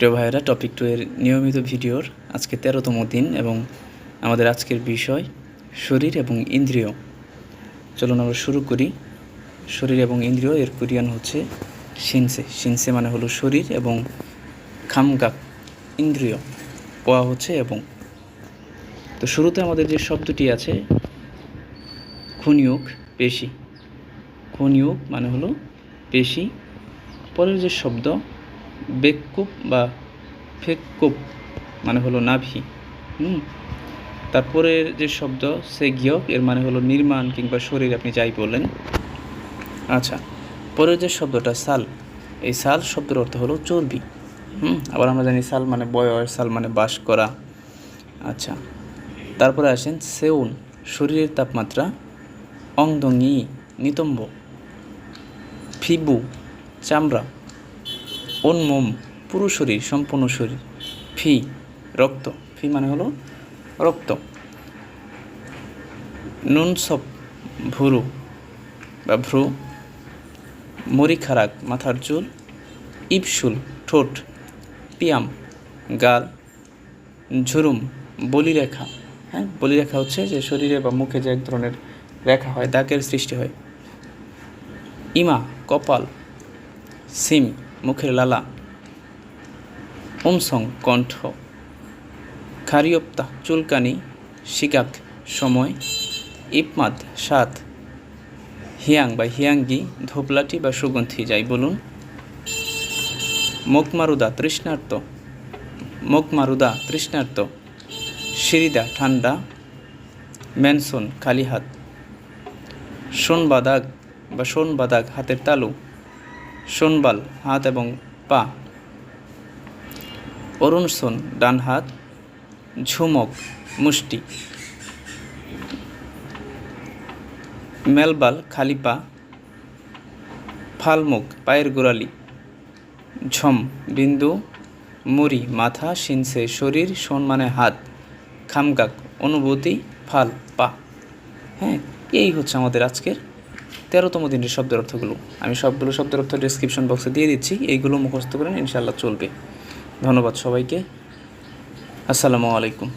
প্রিয় ভাইয়েরা topic two এর নিয়মিত ভিডিওর আজকে তেরোতম দিন এবং আমাদের আজকের বিষয় শরীর এবং ইন্দ্রিয়। চলুন আমরা শুরু করি। শরীর এবং ইন্দ্রিয়, এর কোরিয়ান হচ্ছে শিনসে শিনসে মানে হলো শরীর এবং খামগাক, ইন্দ্রিয়। পোয়া হচ্ছে এবং। তো শুরুতে আমাদের যে শব্দটি আছে খুনিয়োগ পেশি। খুনিয়োগ মানে হলো পেশি। পরের যে শব্দ বেকুপ বা ফেকুপ মানে হলো নাভি, হুম? তারপরের যে শব্দ সে সেগিয়ক এর মানে হলো নির্মাণ কিংবা শরীর, আপনি যাই বললেন আচ্ছা পরের যে শব্দটা সাল, এই সাল শব্দের অর্থ হলো চর্বি, হুম? আবার আমরা জানি সাল মানে বয়স, সাল মানে বাস করা। আচ্ছা তারপরে আসেন সেউন, শরীরের তাপমাত্রা অংদঙ্গি নিতম্ব, ফিবু, চামড়া। অন্মম পুরো শরীর, সম্পূর্ণ শরীর। ফি, রক্ত। ফি মানে হলো রক্ত। নুন সব, ভুরু বা ভ্রু মরিখারাক মাথার চুল ইপসুল ঠোঁট, পিয়াম, গাল, ঝুরুম, বলিরেখা। হ্যাঁ বলিরেখা হচ্ছে যে শরীরে বা মুখে যে এক ধরনের রেখা হয়, দাগের সৃষ্টি হয়। ইমা, কপাল, সিম মুখের লালা। ওমসং কণ্ঠ। খারিয়প্তা চুলকানি, শিকাক সময়, ইপমাদ সাত। হিয়াং বা হিয়াঙ্গি, ধোপলাটি বা সুগন্ধি যাই বলুন। মুখমারুদা তৃষ্ণার্ত। মুখমারুদা তৃষ্ণার্ত। সিরিদা ঠান্ডা। ম্যানসন খালি হাত সোনবাদাগ বা সোনবাদাগ হাতের তালু। সোনবাল, হাত এবং পা। অরুণসোন ডান হাত, ঝুমক, মুষ্টি। মেলবাল, খালি পা। ফালমুখ, পায়ের গোড়ালি। ঝম, বিন্দু, মুড়ি, মাথা শিনসে শরীর সোন মানে হাত। খামগাক, অনুভূতি, ফাল, পা। হ্যাঁ এই হচ্ছে আমাদের আজকের তেরোতম দিনের শব্দের অর্থগুলো। আমি সবগুলো শব্দের অর্থ ডিসক্রিপশন বক্সে দিয়ে দিচ্ছি। এইগুলো মুখস্থ করেন ইনশাল্লাহ চলবে। ধন্যবাদ সবাইকে। আসসালামু আলাইকুম।